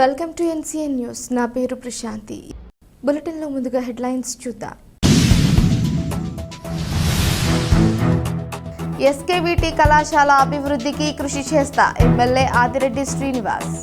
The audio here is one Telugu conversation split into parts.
Welcome to NCN news. నా పేరు ప్రశాంతి. బులెటిన్లో ముందుగా హెడ్లైన్స్ చూద్దాం. ఎస్కేవిటి కళాశాల అభివృద్ధికి కృషి చేస్తా ఎమ్మెల్యే ఆదిరెడ్డి శ్రీనివాస్.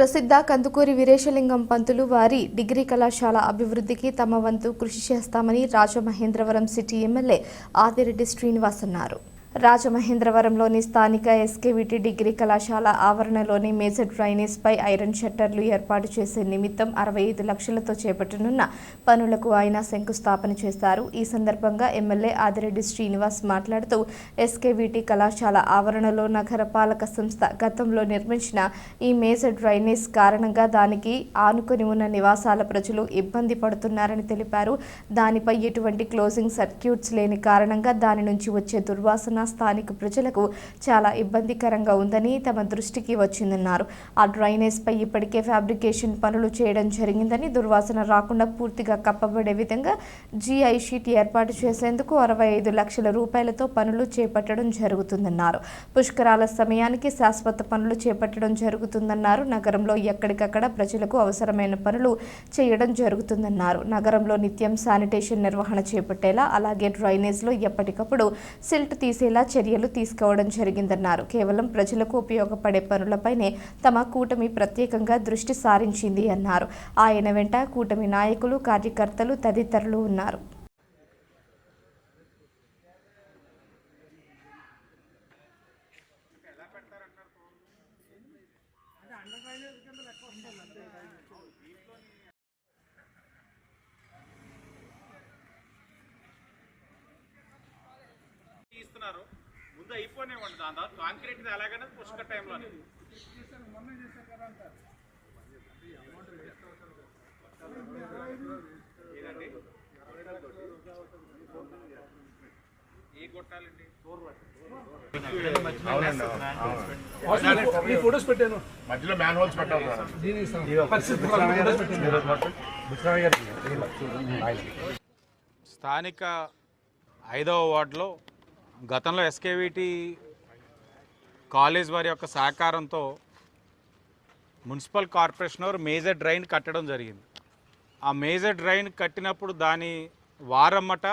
ప్రసిద్ధ కందుకూరి వీరేశలింగం పంతులు వారి డిగ్రీ కళాశాల అభివృద్ధికి తమ వంతు కృషి చేస్తామని రాజమహేంద్రవరం సిటీ ఎమ్మెల్యే ఆదిరెడ్డి శ్రీనివాస్ అన్నారు. రాజమహేంద్రవరంలోని స్థానిక ఎస్కేవిటి డిగ్రీ కళాశాల ఆవరణలోని మేజర్ డ్రైనేజ్ పై ఐరన్ షట్టర్లు ఏర్పాటు చేసే నిమిత్తం అరవై ఐదు లక్షలతో చేపట్టనున్న పనులకు ఆయన శంకుస్థాపన చేశారు. ఈ సందర్భంగా ఎమ్మెల్యే ఆదిరెడ్డి శ్రీనివాస్ మాట్లాడుతూ ఎస్కేవిటి కళాశాల ఆవరణలో నగరపాలక సంస్థ గతంలో నిర్మించిన ఈ మేజర్ డ్రైనేజ్ కారణంగా దానికి ఆనుకొని ఉన్న నివాసాల ప్రజలు ఇబ్బంది పడుతున్నారని తెలిపారు. దానిపై ఎటువంటి క్లోజింగ్ సర్క్యూట్స్ లేని కారణంగా దాని నుంచి వచ్చే దుర్వాసన స్థానిక ప్రజలకు చాలా ఇబ్బందికరంగా ఉందని తమ దృష్టికి వచ్చిందన్నారు. ఆ డ్రైనేజ్ పై ఇప్పటికే ఫ్యాబ్రికేషన్ పనులు చేయడం జరిగిందని దుర్వాసన రాకుండా పూర్తిగా కప్పబడే విధంగా జీఐ షీట్ ఏర్పాటు చేసేందుకు అరవై ఐదు లక్షల రూపాయలతో పనులు చేపట్టడం జరుగుతుందన్నారు. పుష్కరాల సమయానికి శాశ్వత పనులు చేపట్టడం జరుగుతుందన్నారు. నగరంలో ఎక్కడికక్కడ ప్రజలకు అవసరమైన పనులు చేయడం జరుగుతుందన్నారు. నగరంలో నిత్యం శానిటేషన్ నిర్వహణ చేపట్టేలా అలాగే డ్రైనేజ్లో ఎప్పటికప్పుడు సిల్ట్ తీసేలా చర్యలు తీసుకోవడం జరిగిందన్నారు. కేవలం ప్రజలకు ఉపయోగపడే పనులపైనే తమ కూటమి ప్రత్యేకంగా దృష్టి సారించింది అన్నారు. ఆయన వెంట కూటమి నాయకులు కార్యకర్తలు తదితరులు ఉన్నారు. ఇస్తున్నారు ముందు అయిపోయినాయి దాని తర్వాత కాంక్రీట్ ఎలాగైనా పుష్కర టైంలోనే. ఏదండి? ఏ కొట్టాలండి? ఈ ఫొటోస్ పెట్టాను మధ్యలో మ్యాన్ హోల్స్ పెట్టాలి. పరిస్థితి స్థానిక ఐదవ వార్డులో గతంలో ఎస్కేవిటి కాలేజ్ వారి యొక్క సహకారంతో మున్సిపల్ కార్పొరేషన్ వారు మేజర్ డ్రైన్ కట్టడం జరిగింది. ఆ మేజర్ డ్రైన్ కట్టినప్పుడు దాని వారమ్మట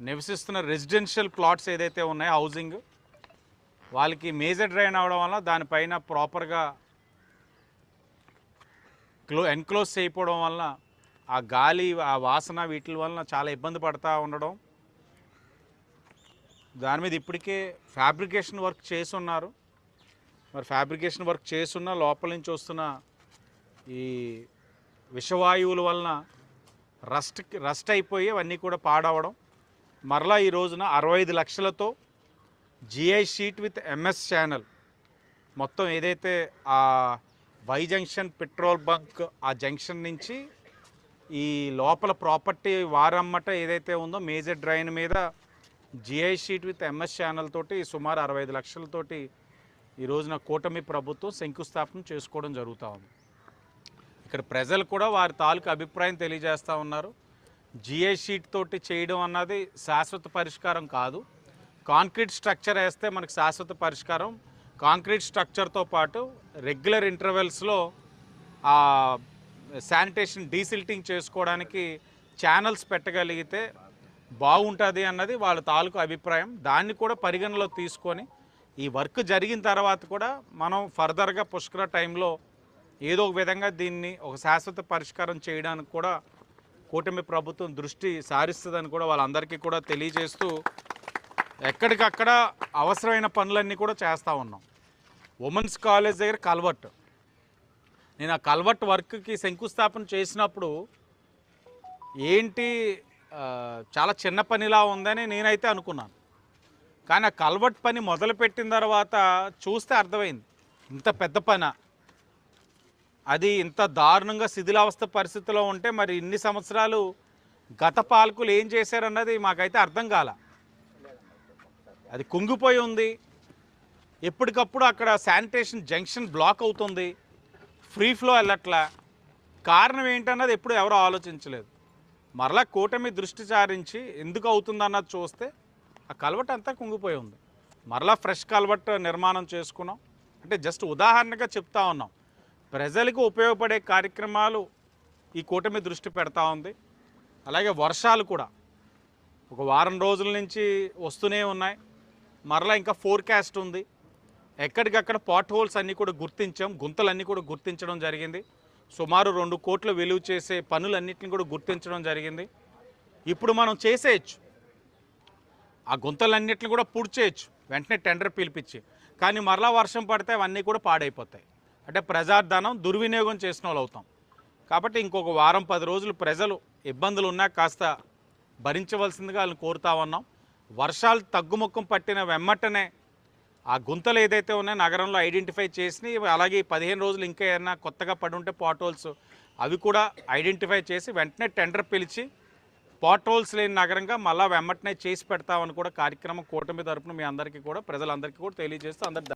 నివసిస్తున్న రెసిడెన్షియల్ ప్లాట్స్ ఏదైతే ఉన్నాయో హౌసింగ్ వాళ్ళకి మేజర్ డ్రైన్ అవడం వల్ల దానిపైన ప్రాపర్గా క్లో ఎన్క్లోజ్ చేయకపోవడం వల్ల ఆ గాలి ఆ వాసన వీటి వలన చాలా ఇబ్బంది పడతా ఉండడం దాని మీద ఇప్పటికే ఫ్యాబ్రికేషన్ వర్క్ చేసి ఉన్నారు మరి ఫ్యాబ్రికేషన్ వర్క్ చేస్తున్న లోపల నుంచి వస్తున్న ఈ విషవాయువుల వలన రస్ట్ రస్ట్ అయిపోయి అవన్నీ కూడా పాడవడం. మరలా ఈ రోజున అరవై ఐదు లక్షలతో GI sheet with MS channel మొత్తం ఏదైతే ఆ వై జంక్షన్ పెట్రోల్ బంక్ ఆ జంక్షన్ నుంచి ఈ లోపల ప్రాపర్టీ వారమ్మట ఏదైతే ఉందో మేజర్ డ్రైన్ మీద GI sheet with MS channel తోటి సుమారు అరవై ఐదు లక్షలతోటి ఈ రోజున కూటమి ప్రభుత్వం శంకుస్థాపన చేసుకోవడం జరుగుతూ ఉంది. ఇక్కడ ప్రజలు కూడా వారి తాలూకు అభిప్రాయం తెలియజేస్తూ ఉన్నారు. జిఐ షీట్ తోటి చేయడం అన్నది శాశ్వత పరిష్కారం కాదు. కాంక్రీట్ స్ట్రక్చర్ వేస్తే మనకు శాశ్వత పరిష్కారం. కాంక్రీట్ స్ట్రక్చర్తో పాటు రెగ్యులర్ ఇంటర్వెల్స్లో శానిటేషన్ డీసిల్టింగ్ చేసుకోవడానికి ఛానల్స్ పెట్టగలిగితే బాగుంటుంది అన్నది వాళ్ళ తాలూకు అభిప్రాయం. దాన్ని కూడా పరిగణలో తీసుకొని ఈ వర్క్ జరిగిన తర్వాత కూడా మనం ఫర్దర్గా పుష్కర టైంలో ఏదో ఒక విధంగా దీన్ని ఒక శాశ్వత పరిష్కారం చేయడానికి కూడా కూటమి ప్రభుత్వం దృష్టి సారిస్తుందని కూడా వాళ్ళందరికీ కూడా తెలియజేస్తూ ఎక్కడికక్కడ అవసరమైన పనులన్నీ కూడా చేస్తూ ఉన్నాం. ఉమెన్స్ కాలేజ్ దగ్గర కల్వర్ట్. నేను ఆ కల్వర్ట్ వర్క్కి శంకుస్థాపన చేసినప్పుడు ఏంటి చాలా చిన్న పనిలా ఉందని నేనైతే అనుకున్నాను. కానీ ఆ కల్వర్ట్ పని మొదలుపెట్టిన తర్వాత చూస్తే అర్థమైంది. ఇంత పెద్ద పని? అది ఇంత దారుణంగా శిథిలావస్థ పరిస్థితిలో ఉంటే మరి ఇన్ని సంవత్సరాలు గత పాలకులు ఏం చేశారన్నది మాకైతే అర్థం కాల. అది కుంగిపోయి ఉంది. ఎప్పటికప్పుడు అక్కడ శానిటేషన్ జంక్షన్ బ్లాక్ అవుతుంది. ఫ్రీ ఫ్లో వెళ్ళట్లా. కారణం ఏంటన్నది ఎప్పుడు ఎవరు ఆలోచించలేదు. మరలా కూటమి దృష్టి సారించి ఎందుకు అవుతుందన్నది చూస్తే ఆ కలవట అంతా కుంగిపోయి ఉంది. మరలా ఫ్రెష్ కల్వర్ట్ నిర్మాణం చేసుకున్నాం. అంటే జస్ట్ ఉదాహరణగా చెప్తా ఉన్నాం. ప్రజలకు ఉపయోగపడే కార్యక్రమాలు ఈ కూటమి దృష్టి పెడతా ఉంది. అలాగే వర్షాలు కూడా. ఒక వారం రోజుల నుంచి వస్తూనే ఉన్నాయి. మరలా ఇంకా ఫోర్కాస్ట్ ఉంది. ఎక్కడికక్కడ పాట్ హోల్స్ అన్నీ కూడా గుర్తించాం. గుంతలన్నీ కూడా గుర్తించడం జరిగింది. సుమారు రెండు కోట్ల విలువ చేసే పనులన్నింటిని కూడా గుర్తించడం జరిగింది. ఇప్పుడు మనం చేసేయచ్చు. ఆ గుంతలన్నింటిని కూడా పూడ్చేయచ్చు వెంటనే టెండర్ పిలిపించి. కానీ మరలా వర్షం పడితే అవన్నీ కూడా పాడైపోతాయి. అంటే ప్రజాధనం దుర్వినియోగం చేసిన వాళ్ళు అవుతాం. కాబట్టి ఇంకొక వారం పది రోజులు ప్రజలు ఇబ్బందులు ఉన్నా కాస్త భరించవలసిందిగా వాళ్ళని కోరుతా ఉన్నాం. వర్షాలు తగ్గుముఖం పట్టిన వెమ్మటనే ఆ గుంతలు ఏదైతే ఉన్నాయో నగరంలో ఐడెంటిఫై చేసి అలాగే పదిహేను రోజులు ఇంకా ఏమైనా కొత్తగా పడి ఉంటే పాటోల్స్ అవి కూడా ఐడెంటిఫై చేసి వెంటనే టెండర్ పిలిచి పాటోల్స్ లేని నగరంగా మళ్ళా వెంబటనే చేసి పెడతామని కూడా కార్యక్రమం కూటమి తరపున మీ అందరికీ కూడా ప్రజలందరికీ కూడా తెలియజేస్తూ అందరి